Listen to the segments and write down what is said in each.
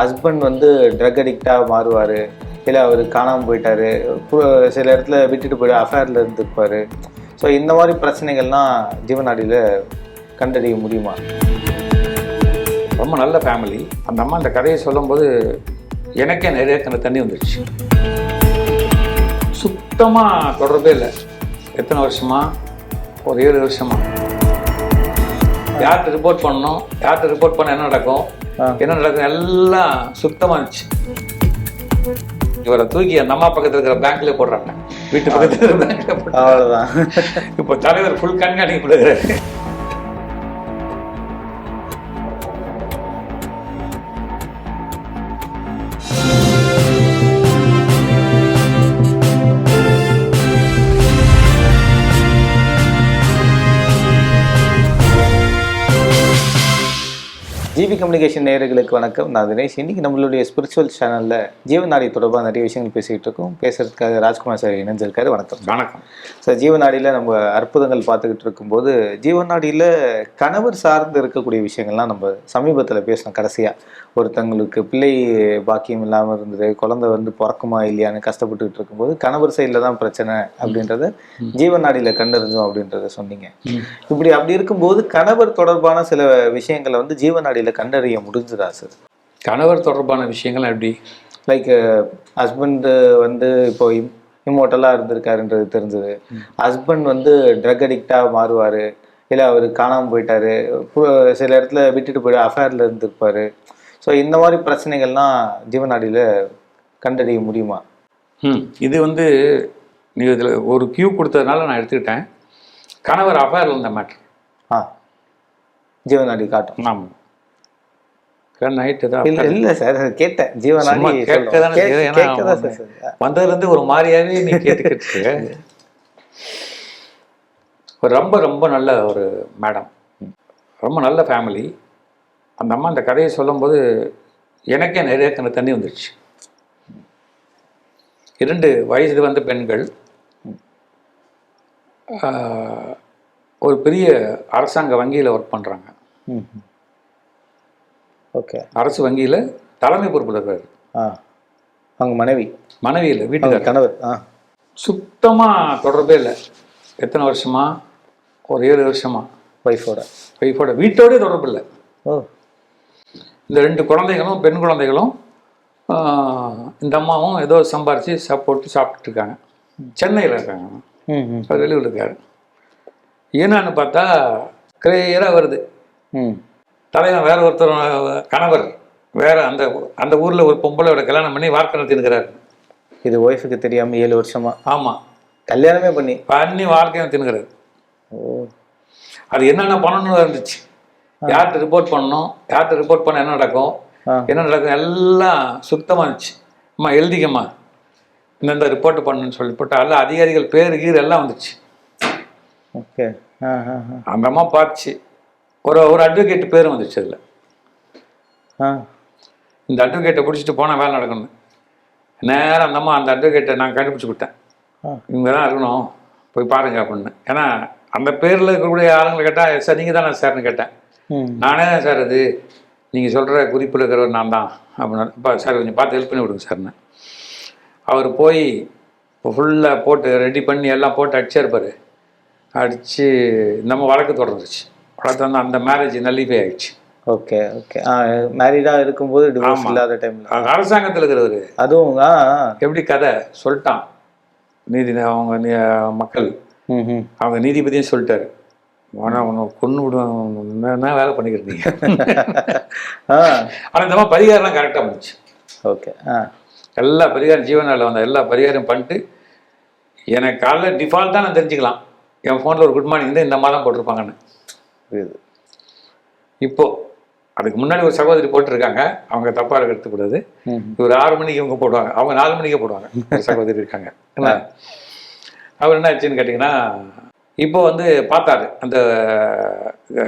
Husband வந்து drug அடிக்டாக மாறுவார். இல்லை அவர் காணாமல் போயிட்டாரு. சில இடத்துல விட்டுட்டு போயிட்டு அஃபேரில் இருந்துருப்பார் ஸோ இந்த மாதிரி பிரச்சனைகள்லாம் ஜீவநாடியில் கண்டறிய முடியுமா? ரொம்ப நல்ல ஃபேமிலி அந்த அம்மா அந்த கதையை சொல்லும்போது எனக்கே நிறைய தண்ணி வந்துடுச்சு சுத்தமாக தொடர்பே இல்லை. எத்தனை வருஷமா? ஒரு ஏழு வருஷமா. யார்கிட்ட ரிப்போர்ட் பண்ணணும்? யார்கிட்ட ரிப்போர்ட் பண்ண என்ன நடக்கும்? என்ன நடக்கும் எல்லாம் சுத்தமாக இருந்துச்சு. இவரை தூக்கி அந்த அம்மா பக்கத்தில் இருக்கிற பேங்க்ல போடுறாங்க. வீட்டு பக்கத்தில் இருக்கிற பேங்க்ல போடுறாங்க இப்போ தலைவர் ஃபுல் கண்காணிக்கப்படுகிறாரு ஜிபி கம்யூனிகேஷன் நேயர்களுக்கு வணக்கம். நான் தினேஷ். இன்னைக்கு நம்மளுடைய ஸ்பிரிச்சுவல் சேனலில் ஜீவநாடி தொடர்பாக நிறைய விஷயங்கள் பேசிக்கிட்டு இருக்கோம். பேசுறதுக்காக ராஜ்குமார் சார் இணைஞ்சிருக்காரு. வணக்கம். வணக்கம். ஸோ ஜீவநாடியில் நம்ம அற்புதங்கள் பார்த்துக்கிட்டு இருக்கும்போது ஜீவநாடியில் கணவர் சார்ந்து இருக்கக்கூடிய விஷயங்கள்லாம் நம்ம சமீபத்தில் பேசணும் கடைசியாக ஒருத்தங்களுக்கு பிள்ளை பாக்கியம் இல்லாமல் இருந்தது குழந்தை வந்து பிறக்குமா இல்லையான்னு கஷ்டப்பட்டுக்கிட்டு இருக்கும்போது கணவர் சைடில் தான் பிரச்சனை அப்படின்றத ஜீவநாடியில் கண்டறிஞ்சோம் அப்படின்றத சொன்னீங்க. இப்படி அப்படி இருக்கும்போது கணவர் தொடர்பான சில விஷயங்களை வந்து ஜீவநாடியில் கண்டறிய முடிஞ்சுதா சார்? கணவர் தொடர்பான விஷயங்கள் எப்படி? லைக் ஹஸ்பண்டு வந்து இப்போ இம்மோட்டலாக இருந்திருக்காருன்றது தெரிஞ்சது. ஹஸ்பண்ட் வந்து ட்ரக் அடிக்டாக மாறுவார். இல்லை அவர் காணாமல் போயிட்டாரு. சில இடத்துல விட்டுட்டு போயிட்டு அஃபேரில் இருந்திருப்பாரு. ஸோ இந்த மாதிரி பிரச்சனைகள்லாம் ஜீவநாடியில் கண்டறிய முடியுமா? ம். இது வந்து நீ இதில் ஒரு கியூ கொடுத்ததுனால நான் எடுத்துக்கிட்டேன். கணவர் அஃபேரில் இருந்த மேட்ரு ஆ. ஜீவநாடி காட்டும். ஆமாம் நைட்டு தான் இல்லை இல்லை சார் கேட்டேன். கேட்க தானே கேட்க தான் சார் வந்ததுலேருந்து ஒரு மாதிரியாவே நீ கேட்டுக்கிட்டு ரொம்ப ரொம்ப நல்ல ஒரு மேடம். ரொம்ப நல்ல ஃபேமிலி அந்த அம்மா அந்த கதையை சொல்லும்போது எனக்கே நிறைய கிணறு தண்ணி வந்துடுச்சு இரண்டு வயசு வந்த பெண்கள் ஒரு பெரிய அரசாங்க வங்கியில் ஒர்க் பண்ணுறாங்க ஓகே. அரசு வங்கியில் தலைமை பொறுப்பில் இருக்காரு ஆ. அவங்க மனைவி. மனைவியில் அவங்க வீட்டுக்காரர். கணவர் ஆ. சுத்தமாக தொடர்பே இல்லை. எத்தனை வருஷமா? ஒரு ஏழு வருஷமா? ஒய்ஃபோட ஒய்ஃபோட வீட்டோடே தொடர்பு இல்லை. ஓ. இந்த ரெண்டு குழந்தைகளும் பெண் குழந்தைகளும் இந்த அம்மாவும் ஏதோ சம்பாரித்து சாப் போட்டு சாப்பிட்டுட்டு இருக்காங்க. சென்னையில் இருக்காங்க ம் வெளியூர் இருக்காரு. என்னன்னு பார்த்தா கிளியராக வருது. ம். தலைவன் வேற ஒருத்தர் கணவர். வேற அந்த அந்த ஊரில் ஒரு பொம்பளையோட கல்யாணம் பண்ணி வார்த்தை நடத்தினுக்கிறாரு. இது ஒய்ஃபுக்கு தெரியாம ஏழு வருஷமா? ஆமாம் கல்யாணமே பண்ணி? பண்ணி வாழ்க்கையை தின்னுக்கிறாரு ஓ. அது என்னென்ன பண்ணணும்னு இருந்துச்சு. யார்கிட்ட ரிப்போர்ட் பண்ணணும்? யார்கிட்ட ரிப்போர்ட் பண்ண என்ன நடக்கும். என்ன நடக்கும்? எல்லாம் சுத்தமாக இருந்துச்சு. அம்மா எழுதிக்கம்மா. இந்தந்த ரிப்போர்ட் பண்ணணும்னு சொல்லி போட்டு எல்லா அதிகாரிகள் பேர் கீர் எல்லாம் வந்துச்சு. ஓகே. அந்த அம்மா பார்த்துச்சு. ஒரு ஒரு அட்வொகேட் பேரும் வந்துச்சு அதில். ஆ. இந்த அட்வொகேட்டை பிடிச்சிட்டு போனால் வேலை நடக்கணும் நேரா அந்த அம்மா அந்த அட்வொகேட்டை நான் கண்டுபிடிச்சி விட்டேன். இவங்க தான் இருக்கணும் போய் பாருங்க அப்படின்னு. ஏன்னா அந்த பேரில் இருக்கக்கூடிய ஆளுங்களை கேட்டால் சார் நீங்கள் தானே சார்னு கேட்டேன். நானே தான் சார் அது நீங்கள் சொல்கிற குறிப்பில் இருக்கிறவர் நான் தான். அப்படின்னா இப்போ சார் கொஞ்சம் பார்த்து ஹெல்ப் பண்ணி விடுங்க சார்னு. அவர் போய் இப்போ ஃபுல்லாக போட்டு ரெடி பண்ணி எல்லாம் போட்டு அடிச்சார் அடித்து நம்ம வழக்கு தொடர்ந்துச்சு வந்து அந்த மேரேஜ் நல்லிஃபை ஆயிடுச்சு. ஓகே ஓகே ஆ மேரீடாக இருக்கும்போது டிவோர்ஸ் இல்லாத டைமில் அரசாங்கத்தில் இருக்கிறவர். அதுவும். எப்படி கதை? சொல்லிட்டான். நீதி அவங்க மக்கள். ம் ம் அவங்க நீதிபதியும் சொல்லிட்டாரு. ஆனால் உன்னை கொண்டு விடுவாங்க என்ன வேலை பண்ணிக்கிறீங்க ஆ. ஆனால் இந்த மாதிரி பரிகாரம்லாம் கரெக்டாக வந்துச்சு ஓகே ஆ. எல்லா பரிகாரம் ஜீவனால வந்த எல்லா பரிகாரம் பண்ணிட்டு எனக்கு காலைல டிஃபால்ட்டாக நான் தெரிஞ்சுக்கலாம். என் ஃபோனில் ஒரு குட் மார்னிங் தான் இந்த தான் போட்டிருப்பாங்கன்னு. புரியுது. இப்போ அதுக்கு முன்னாடி ஒரு சகோதரி போட்டிருக்காங்க. அவங்க தப்பாக எடுத்துக்கூடாது ம் இவர் ஆறு மணிக்கு இவங்க போடுவாங்க. அவங்க நாலு மணிக்கே போடுவாங்க. ஒரு சகோதரி இருக்காங்க. என்ன அவர் என்ன ஆச்சுன்னு கேட்டிங்கன்னா இப்போ வந்து பார்த்தாரு. அந்த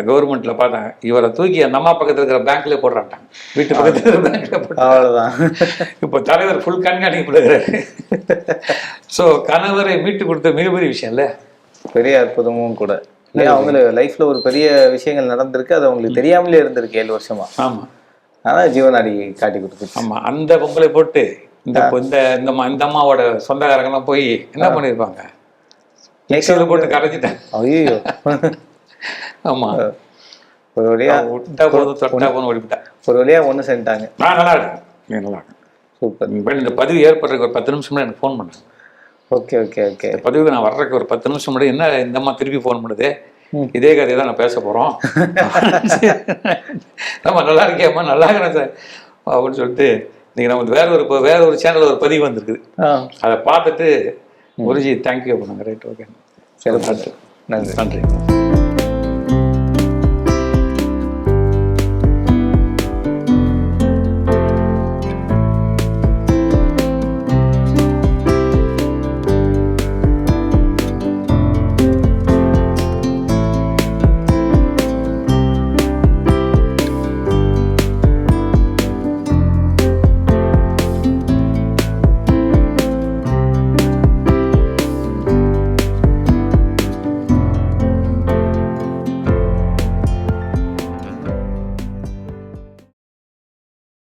கவர்மெண்ட்டில் பார்த்தாங்க. இவரை தூக்கி அந்த அம்மா பக்கத்தில் இருக்கிற பேங்க்ல போடுறான்ட்டாங்க. வீட்டு பக்கத்தில் இருக்கிற பேங்க்ல போட்டு அவ்வளோதான் இப்போ தலைவர் ஃபுல் கண்காணிக்கப்படுகிறாரு ஸோ கணவரை மீட்டு கொடுத்த மிகப்பெரிய விஷயம் இல்லை? பெரிய அற்புதமும் கூட. ஏன் அவங்களுக்கு லைஃப்ல ஒரு பெரிய விஷயங்கள் நடந்திருக்கு அது அவங்களுக்கு தெரியாமலே இருந்திருக்கு ஏழு வருஷமா. ஆமாம் அதான் ஜீவனாடி காட்டி கொடுத்துச்சு. ஆமா அந்த பொம்பளை போட்டு இந்த இந்த இந்த இந்த அம்மாவோட சொந்தக்காரங்கெல்லாம் போய் என்ன பண்ணியிருப்பாங்க மிக்சியில் போட்டு கரைச்சிட்டேன் ஐயோ ஆமா. ஒரு வழியா விட்டா போதும் தொட்டா போதும் ஓடிவிட்டேன் ஒரு வழியா ஒண்ணு செஞ்சுட்டாங்க. நான் நல்லா இருக்கேன் நீ நல்லா இருக்கேன் சூப்பர். இந்த பதிவு ஏற்படுறதுக்கு ஒரு பத்து நிமிஷம் முன்னாடி எனக்கு ஃபோன் பண்ணேன் ஓகே ஓகே ஓகே. பதிவுக்கு நான் வர்றதுக்கு ஒரு பத்து நிமிஷம் முன்னாடி என்ன இந்த அம்மா திருப்பி ஃபோன் பண்ணுது. இதே கதையை தான் நான் பேச போகிறோம் நம்ம நல்லா இருக்கேம்மா நல்லா இருக்கிறேன் சார். அப்படின்னு சொல்லிட்டு இன்னைக்கு நமக்கு வேற ஒரு வேற ஒரு சேனல் ஒரு பதிவு வந்திருக்குது. அதை பார்த்துட்டு குருஜி தேங்க்யூ பண்ணுங்க ரைட் ஓகே சரி நன்றி. நன்றி.